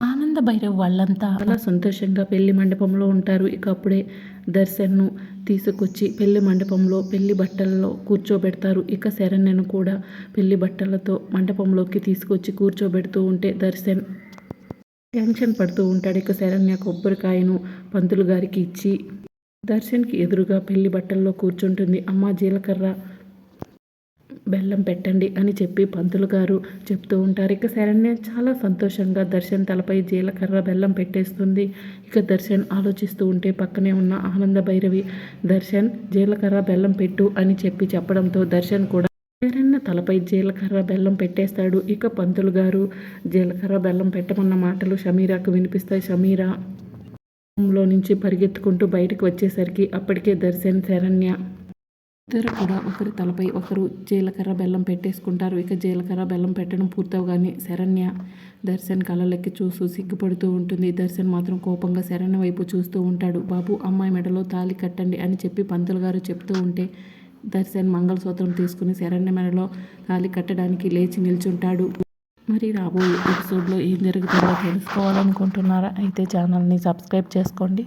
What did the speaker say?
ఆనంద భైరవ్ వాళ్ళంతా. చాలా సంతోషంగా పెళ్ళి మండపంలో ఉంటారు. ఇక అప్పుడే దర్శన్ను తీసుకొచ్చి పెళ్ళి మండపంలో పెళ్ళి బట్టల్లో కూర్చోబెడతారు. ఇక శరణ్యను కూడా పెళ్ళి బట్టలతో మండపంలోకి తీసుకొచ్చి కూర్చోబెడుతూ ఉంటే దర్శన్ టెన్షన్ పడుతూ ఉంటాడు. ఇక శరణ్య కొబ్బరికాయను పంతులు గారికి ఇచ్చి దర్శన్కి ఎదురుగా పెళ్ళి బట్టల్లో కూర్చుంటుంది. అమ్మ జీలకర్ర బెల్లం పెట్టండి అని చెప్పి పంతులు గారు చెప్తూ ఉంటారు. ఇక శరణ్య చాలా సంతోషంగా దర్శన్ తలపై జీలకర్ర బెల్లం పెట్టేస్తుంది. ఇక దర్శన్ ఆలోచిస్తూ ఉంటే పక్కనే ఉన్న ఆనంద భైరవి దర్శన్ జీలకర్ర బెల్లం పెట్టు అని చెప్పి చెప్పడంతో దర్శన్ కూడా శరణ్య తలపై జీలకర్ర బెల్లం పెట్టేస్తాడు. ఇక పంతులు గారు జీలకర్ర బెల్లం పెట్టమన్న మాటలు షమీరాకు వినిపిస్తాయి. షమీరా లో నుంచి పరిగెత్తుకుంటూ బయటకు వచ్చేసరికి అప్పటికే దర్శన్ శరణ్య ఇద్దరు కూడా ఒకరి తలపై ఒకరు జీలకర్ర బెల్లం పెట్టేసుకుంటారు. ఇక జీలకర్ర బెల్లం పెట్టడం పూర్తవగానే శరణ్య దర్శన్ కళ్ళలెక్కి చూస్తూ సిగ్గుపడుతూ ఉంటుంది. దర్శన్ మాత్రం కోపంగా శరణ్య వైపు చూస్తూ ఉంటాడు. బాబు అమ్మాయి మెడలో తాళి కట్టండి అని చెప్పి పంతులు గారు చెప్తూ ఉంటే దర్శన్ మంగళసూత్రం తీసుకుని శరణ్య మెడలో తాళి కట్టడానికి లేచి నిల్చుంటాడు. మరి రాబోయే ఎపిసోడ్లో ఏం జరుగుతుందో తెలుసుకోవాలనుకుంటున్నారా? అయితే ఛానల్ని సబ్స్క్రైబ్ చేసుకోండి.